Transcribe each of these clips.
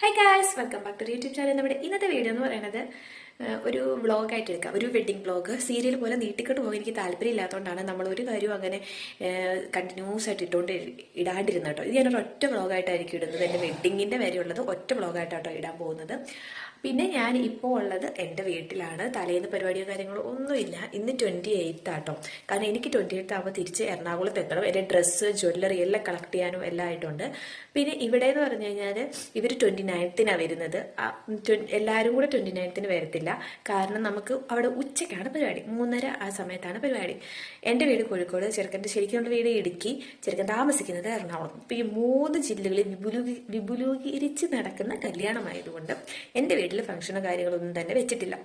Hi guys welcome back to YouTube channel നമ്മുടെ ഇന്നത്തെ video എന്ന് പറയുന്നത് ഒരു വ്ളോഗായിട്ട് എടുക്കാം. ഒരു വെഡിങ് വ്ളോഗ് സീരിയൽ പോലെ നീട്ടിക്കൊണ്ട് പോകാൻ എനിക്ക് താല്പര്യം ഇല്ലാത്തതുകൊണ്ടാണ് നമ്മൾ ഒരു കാര്യവും അങ്ങനെ കണ്ടിന്യൂസ് ആയിട്ട് ഇട്ടുകൊണ്ട് ഇടാണ്ടിരുന്നത് കേട്ടോ. ഇത് ഞാനൊരു ഒറ്റ വ്ളോഗായിട്ടായിരിക്കും ഇടുന്നത്. എന്റെ വെഡിങ്ങിന്റെ വരെയുള്ളത് ഒറ്റ വ്ളോഗായിട്ടാട്ടോ ഇടാൻ പോകുന്നത്. പിന്നെ ഞാൻ ഇപ്പോൾ ഉള്ളത് എന്റെ വീട്ടിലാണ്. തലേന്ന് പരിപാടിയോ കാര്യങ്ങളോ ഒന്നുമില്ല. ഇന്ന് ട്വന്റി എയ്ത്ത് ആട്ടോ. കാരണം എനിക്ക് ട്വന്റി എയ്ത്ത് ആകുമ്പോൾ തിരിച്ച് എറണാകുളത്ത് എത്തണം. എന്റെ ഡ്രസ്സ് ജ്വല്ലറി എല്ലാം കളക്ട് ചെയ്യാനും എല്ലാം ആയിട്ടുണ്ട്. പിന്നെ ഇവിടെ എന്ന് പറഞ്ഞു കഴിഞ്ഞാൽ ഇവർ ട്വന്റി നയൻത്തിനാണ് വരുന്നത്. എല്ലാവരും കൂടെ ട്വന്റി നയൻത്തിന് വരത്തില്ല. കാരണം നമുക്ക് അവിടെ ഉച്ചയ്ക്കാണ് പരിപാടി. മൂന്നര ആ സമയത്താണ് പരിപാടി. എന്റെ വീട് കോഴിക്കോട്. ചെറുക്കന്റെ ശരിക്കുള്ള വീട് ഇടുക്കി. ചെറുക്കൻ താമസിക്കുന്നത് എറണാകുളം അപ്പോൾ ഈ മൂന്ന് ജില്ലകളിൽ വിപുലൂ വിപുലീകരിച്ച് നടക്കുന്ന കല്യാണമായതുകൊണ്ട് എന്റെ വീട്ടിൽ ഫംഗ്ഷനോ കാര്യങ്ങളൊന്നും തന്നെ വെച്ചിട്ടില്ല.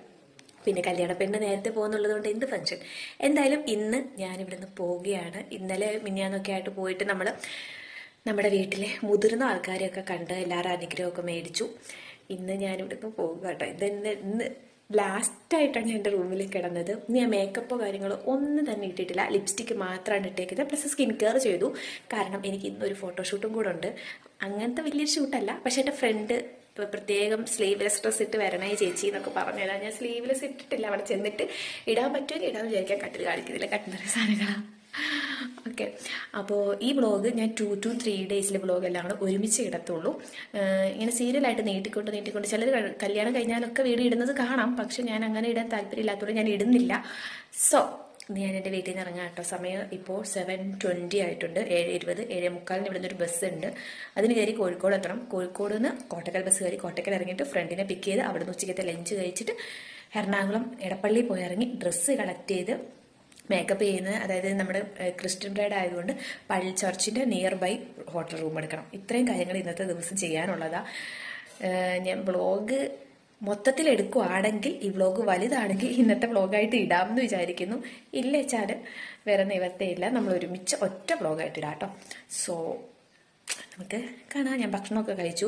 പിന്നെ കല്യാണ പെണ്ണ് നേരത്തെ പോകുന്നുള്ളത് കൊണ്ട് എന്ത് ഫംഗ്ഷൻ എന്തായാലും ഇന്ന് ഞാൻ നിന്ന് പോവുകയാണ്. ഇന്നലെ മിന്നാന്നൊക്കെ ആയിട്ട് പോയിട്ട് നമ്മൾ നമ്മുടെ വീട്ടിലെ മുതിർന്ന ആൾക്കാരെയൊക്കെ കണ്ട് എല്ലാവരും അനുഗ്രഹമൊക്കെ മേടിച്ചു. ഇന്ന് ഞാൻ നിന്ന് പോകുക കേട്ടോ. ഇതെന്ന് ഇന്ന് ലാസ്റ്റായിട്ടാണ് ഞാൻ എന്റെ റൂമിൽ കിടന്നത്. ഞാൻ മേക്കപ്പോ കാര്യങ്ങളോ ഒന്നും തന്നെ ഇട്ടിട്ടില്ല. ലിപ്സ്റ്റിക്ക് മാത്രമാണ് ഇട്ടേക്കുന്നത്. പ്ലസ് സ്കിൻ കെയർ ചെയ്തു. കാരണം എനിക്ക് ഇന്നൊരു ഫോട്ടോഷൂട്ടും കൂടെ ഉണ്ട്. അങ്ങനത്തെ വലിയൊരു ഷൂട്ടല്ല പക്ഷെ എന്റെ ഫ്രണ്ട് ഇപ്പോൾ പ്രത്യേകം സ്ലീവ്ലെസ് ഡ്രസ് ഇട്ട് വരണേ ചേച്ചി എന്നൊക്കെ പറഞ്ഞു തരാം ഞാൻ സ്ലീവ്ലെസ് ഇട്ടിട്ടില്ല. അവിടെ ചെന്നിട്ട് ഇടാൻ പറ്റുമെങ്കിൽ ഇടാൻ വിചാരിക്കാൻ കട്ടിൽ കാണിക്കുന്നില്ല. കട്ടുന്ന സാധനങ്ങളാണ് ഓക്കെ അപ്പോൾ ഈ വ്ളോഗ് ഞാൻ ടു ടു ത്രീ ഡേയ്സിലെ വ്ളോഗ് എല്ലാം കൂടെ ഒരുമിച്ച് ഇടത്തുള്ളൂ. ഇങ്ങനെ സീരിയലായിട്ട് നീട്ടിക്കൊണ്ട് നീട്ടിക്കൊണ്ട് ചിലർ കല്യാണം കഴിഞ്ഞാലൊക്കെ വീട് ഇടുന്നത് കാണാം. പക്ഷെ ഞാൻ അങ്ങനെ ഇടാൻ താല്പര്യമില്ലാത്തതുകൊണ്ട് ഞാൻ ഇടുന്നില്ല. സോ ഞാൻ എന്റെ വീട്ടിൽ നിന്ന് ഇറങ്ങാം കേട്ടോ. സമയം ഇപ്പോൾ സെവൻ ട്വന്റി ആയിട്ടുണ്ട്. ഏഴ് ഇരുപത് ഏഴ് മുക്കാലിന് ഇവിടുന്ന് ഒരു ബസ് ഉണ്ട്. അതിന് കയറി കോഴിക്കോട് എത്തണം. കോഴിക്കോട് നിന്ന് കോട്ടക്കൽ ബസ് കയറി കോട്ടക്കൽ ഇറങ്ങിയിട്ട് ഫ്രണ്ടിനെ പിക്ക് ചെയ്ത് അവിടെ നിന്ന് ഉച്ചയ്ക്കത്തെ ലഞ്ച് കഴിച്ചിട്ട് എറണാകുളം എടപ്പള്ളി പോയി ഇറങ്ങി ഡ്രസ്സ് കളക്ട് ചെയ്ത് മേക്കപ്പ് ചെയ്യുന്നത് അതായത് നമ്മുടെ ക്രിസ്ത്യൻ ബ്രൈഡ് ആയതുകൊണ്ട് പള്ളി ചർച്ചിന്റെ നിയർ ബൈ ഹോട്ടൽ റൂം എടുക്കണം. ഇത്രയും കാര്യങ്ങൾ ഇന്നത്തെ ദിവസം ചെയ്യാനുള്ളതാ. ഞാൻ വ്ളോഗ് മൊത്തത്തിൽ എടുക്കുവാണെങ്കിൽ ഈ വ്ളോഗ് വലുതാണെങ്കിൽ ഇന്നത്തെ വ്ളോഗായിട്ട് ഇടാമെന്ന് വിചാരിക്കുന്നു. ഇല്ല വെച്ചാൽ വേറെ നിവർത്തിയില്ല നമ്മൾ ഒരുമിച്ച് ഒറ്റ വ്ളോഗായിട്ട് ഇടാം കേട്ടോ സോ നമുക്ക് കാണാം. ഞാൻ ഭക്ഷണമൊക്കെ കഴിച്ചു.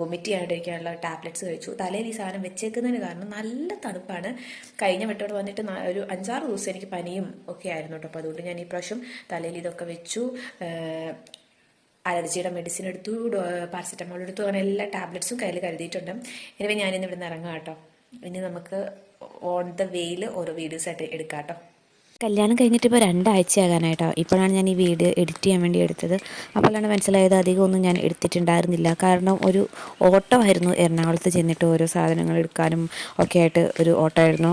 വൊമിറ്റ് ചെയ്യാണ്ടിരിക്കാനുള്ള ടാബ്ലറ്റ്സ് കഴിച്ചു. തലയിൽ ഈ സാധനം വെച്ചേക്കുന്നതിന് കാരണം നല്ല തണുപ്പാണ്. കഴിഞ്ഞ വട്ടോട് വന്നിട്ട് ഒരു അഞ്ചാറ് ദിവസം എനിക്ക് പനിയും ഒക്കെ ആയിരുന്നു കേട്ടോ. അപ്പോൾ അതുകൊണ്ട് ഞാൻ ഈ പ്രാവശ്യം തലയിൽ ഇതൊക്കെ വെച്ചു. അലർജിയുടെ മെഡിസിൻ എടുത്തു പാരസെറ്റമോൾ എടുത്തു അങ്ങനെ എല്ലാ ടാബ്ലറ്റ്സും കയ്യിൽ കരുതിയിട്ടുണ്ട്. എനിവേ ഞാനിന്ന് ഇവിടെ നിന്ന് ഇറങ്ങാം കേട്ടോ. ഇനി നമുക്ക് ഓൺ ദ വേയിൽ ഓരോ വീഡിയോസ് ആയിട്ട് എടുക്കാം കേട്ടോ. കല്യാണം കഴിഞ്ഞിട്ട് ഇപ്പോൾ രണ്ടാഴ്ചയാകാനായിട്ടോ. ഇപ്പോഴാണ് ഞാൻ ഈ വീഡിയോ എഡിറ്റ് ചെയ്യാൻ വേണ്ടി എടുത്തത്. അപ്പോഴാണ് മനസ്സിലായത് അധികമൊന്നും ഞാൻ എടുത്തിട്ടുണ്ടായിരുന്നില്ല. കാരണം ഒരു ഓട്ടമായിരുന്നു എറണാകുളത്ത് ചെന്നിട്ട് ഓരോ സാധനങ്ങൾ എടുക്കാനും ഒക്കെ ആയിട്ട് ഒരു ഓട്ടമായിരുന്നു.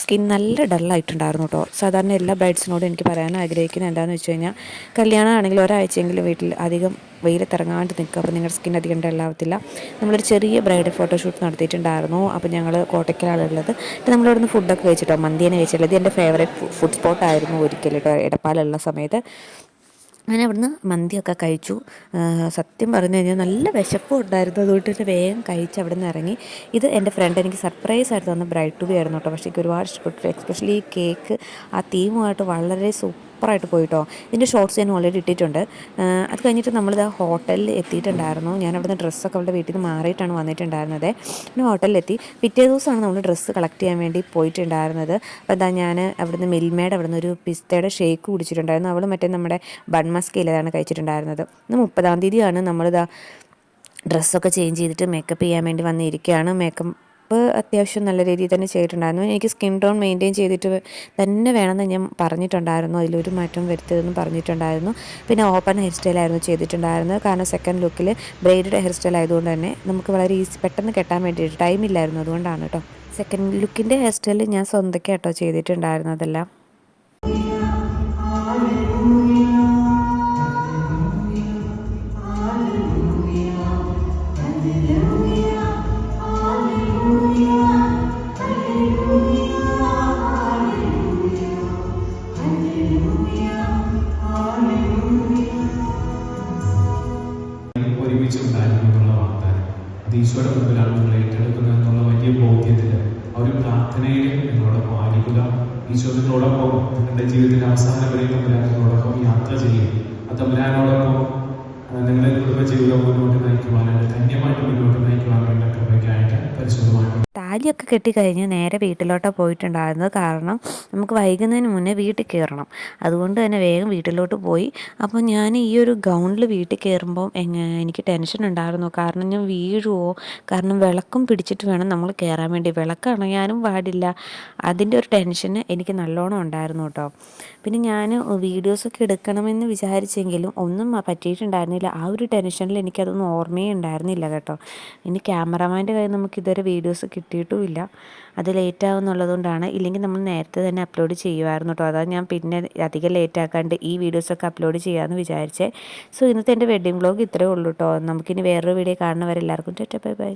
സ്കിൻ നല്ല ഡള്ളായിട്ടുണ്ടായിരുന്നു കേട്ടോ സാധാരണ എല്ലാ ബ്രൈഡ്സിനോടും എനിക്ക് പറയാൻ ആഗ്രഹിക്കുന്നത് എന്താണെന്ന് വെച്ച് കഴിഞ്ഞാൽ കല്യാണമാണെങ്കിൽ ഒരാഴ്ചയെങ്കിലും വീട്ടിൽ അധികം വെയിലത്തിറങ്ങാണ്ട് നിൽക്കുക. അപ്പോൾ നിങ്ങളുടെ സ്കിൻ അധികം ഡള്ളാവത്തില്ല. നമ്മളൊരു ചെറിയ ബ്രൈഡ് ഫോട്ടോഷൂട്ട് നടത്തിയിട്ടുണ്ടായിരുന്നു. അപ്പോൾ ഞങ്ങൾ കോട്ടയ്ക്കലാണ് ഉള്ളത്. നമ്മളിവിടെ നിന്ന് ഫുഡൊക്കെ കഴിച്ചിട്ടോ? മന്തിയാണ് കഴിച്ചിട്ടുള്ളത്. എന്റെ ഫേവറേറ്റ് ഫുഡ് സ്പോട്ടായിരുന്നു ഒരിക്കലും കേട്ടോ ഇടപ്പാലുള്ള സമയത്ത്. അങ്ങനെ അവിടുന്ന് മന്തിയൊക്കെ കഴിച്ചു. സത്യം പറഞ്ഞു കഴിഞ്ഞാൽ നല്ല വിശപ്പും ഉണ്ടായിരുന്നു. അതുകൊണ്ട് തന്നെ വേഗം കഴിച്ച് അവിടെ നിന്ന് ഇറങ്ങി. ഇത് എന്റെ ഫ്രണ്ട് എനിക്ക് സർപ്രൈസ് ആയിട്ട് തന്ന ബ്രൈഡ് ടു ബി ആയിരുന്നു കേട്ടോ. പക്ഷേ എനിക്ക് ഒരുപാട് ഇഷ്ടപ്പെട്ടു. എക്സ്പെഷ്യലി ഈ കേക്ക് ആ തീമുമായിട്ട് വളരെ സൂപ്പറായിട്ട് പോയിട്ടോ. ഇതിന്റെ ഷോർട്സ് ഞാൻ ഓൾറെഡി ഇട്ടിട്ടുണ്ട്. അത് കഴിഞ്ഞിട്ട് നമ്മളിത് ഹോട്ടലിൽ എത്തിയിട്ടുണ്ടായിരുന്നു. ഞാൻ അവിടുന്ന് ഡ്രസ്സൊക്കെ അവളുടെ വീട്ടിൽ നിന്ന് മാറിയിട്ടാണ് വന്നിട്ടുണ്ടായിരുന്നത്. പിന്നെ ഹോട്ടലിലെത്തി പിറ്റേ ദിവസമാണ് നമ്മൾ ഡ്രസ്സ് കളക്ട് ചെയ്യാൻ വേണ്ടി പോയിട്ടുണ്ടായിരുന്നത്. അപ്പോൾ എന്താ ഞാൻ അവിടുന്ന് മിൽമയുടെ അവിടുന്ന് ഒരു പിസ്തയുടെ ഷേക്ക് കുടിച്ചിട്ടുണ്ടായിരുന്നു. അവൾ മറ്റേ നമ്മുടെ ബൺമസ്കയിലാണ് കഴിച്ചിട്ടുണ്ടായിരുന്നത്. ഇന്ന് മുപ്പതാം തീയതിയാണ് നമ്മളിതാ ഡ്രസ്സൊക്കെ ചേഞ്ച് ചെയ്തിട്ട് മേക്കപ്പ് ചെയ്യാൻ വേണ്ടി വന്നിരിക്കുകയാണ്. മേക്കപ്പ് അത്യാവശ്യം നല്ല രീതിയിൽ തന്നെ ചെയ്തിട്ടുണ്ടായിരുന്നു. എനിക്ക് സ്കിൻ ടോൺ മെയിന്റെയിൻ ചെയ്തിട്ട് തന്നെ വേണമെന്ന് ഞാൻ പറഞ്ഞിട്ടുണ്ടായിരുന്നു. അതിലൊരു മാറ്റം വരുത്തതെന്ന് പറഞ്ഞിട്ടുണ്ടായിരുന്നു. പിന്നെ ഓപ്പൺ ഹെയർ സ്റ്റൈലായിരുന്നു ചെയ്തിട്ടുണ്ടായിരുന്നത്. കാരണം സെക്കൻഡ് ലുക്കിൽ ബ്രെയ്ഡഡ് ഹെയർ സ്റ്റൈൽ ആയതുകൊണ്ട് തന്നെ നമുക്ക് വളരെ ഈസി പെട്ടെന്ന് കെട്ടാൻ വേണ്ടിയിട്ട് ടൈമില്ലായിരുന്നു അതുകൊണ്ടാണ് കേട്ടോ സെക്കൻഡ് ലുക്കിന്റെ ഹെയർ സ്റ്റൈൽ ഞാൻ സ്വന്തം കേട്ടോ ചെയ്തിട്ടുണ്ടായിരുന്നതെല്ലാം. എന്നുള്ള വാഗ്ദാനം. അത് ഈശോയുടെ മുമ്പിലാണ് നിങ്ങൾ ഏറ്റെടുക്കുന്നത് എന്നുള്ള വലിയ ബോധ്യത്തിൽ ആ ഒരു പ്രാർത്ഥനയിൽ നിങ്ങളോടൊപ്പം ആയിരിക്കുക ഈശോ നിങ്ങളോടൊപ്പം നിങ്ങളുടെ ജീവിതത്തിന്റെ അവസാനം വരെയും തമ്പുരാൻ നിങ്ങളോടൊപ്പം യാത്ര ചെയ്യും ആ തമ്പുരാനോടൊപ്പം നിങ്ങളെ കുടുംബ ജീവിതം മുന്നോട്ട് നയിക്കുവാനായിട്ട് ധന്യമായിട്ട് മുന്നോട്ട് നയിക്കുവാൻ വേണ്ട കൃപയ്ക്കായിട്ട് പരിശുദ്ധമായിട്ട് താലിയൊക്കെ കെട്ടിക്കഴിഞ്ഞ് നേരെ വീട്ടിലോട്ടാണ് പോയിട്ടുണ്ടായിരുന്നത്. കാരണം നമുക്ക് വൈകുന്നതിന് മുന്നേ വീട്ടിൽ കയറണം. അതുകൊണ്ട് തന്നെ വേഗം വീട്ടിലോട്ട് പോയി. അപ്പോൾ ഞാൻ ഈ ഒരു ഗൗണിൽ വീട്ടിൽ കയറുമ്പോൾ എനിക്ക് ടെൻഷൻ ഉണ്ടായിരുന്നു. കാരണം ഞാൻ വീഴുമോ കാരണം വിളക്കും പിടിച്ചിട്ട് വേണം നമ്മൾ കയറാൻ വേണ്ടി. വിളക്ക് അണയാനും പാടില്ല. അതിന്റെ ഒരു ടെൻഷന് എനിക്ക് നല്ലോണം ഉണ്ടായിരുന്നു കേട്ടോ. പിന്നെ ഞാൻ വീഡിയോസൊക്കെ എടുക്കണമെന്ന് വിചാരിച്ചെങ്കിലും ഒന്നും പറ്റിയിട്ടുണ്ടായിരുന്നില്ല. ആ ഒരു ടെൻഷനിൽ എനിക്കതൊന്നും ഓർമ്മയേ ഉണ്ടായിരുന്നില്ല കേട്ടോ. ഇനി ക്യാമറമാന്റെ കയ്യിൽ നമുക്ക് ഇതുവരെ വീഡിയോസ് കിട്ടിയിട്ടുമില്ല. അത് ലേറ്റ് ആവുന്നുള്ളതുകൊണ്ടാണ് ഇല്ലെങ്കിൽ നമ്മൾ നേരത്തെ തന്നെ അപ്ലോഡ് ചെയ്യുമായിരുന്നു കേട്ടോ അതാണ് ഞാൻ പിന്നെ അധികം ലേറ്റ് ആക്കാണ്ട് ഈ വീഡിയോസൊക്കെ അപ്ലോഡ് ചെയ്യാമെന്ന് വിചാരിച്ചേ. സോ ഇന്നത്തെ എന്റെ വെഡ്ഡിങ് വ്ളോഗ് ഇത്രയേ ഉള്ളൂ കേട്ടോ നമുക്കിനി വേറൊരു വീഡിയോ കാണുന്നവരെല്ലാവർക്കും ചേട്ടാ ബൈ ബൈ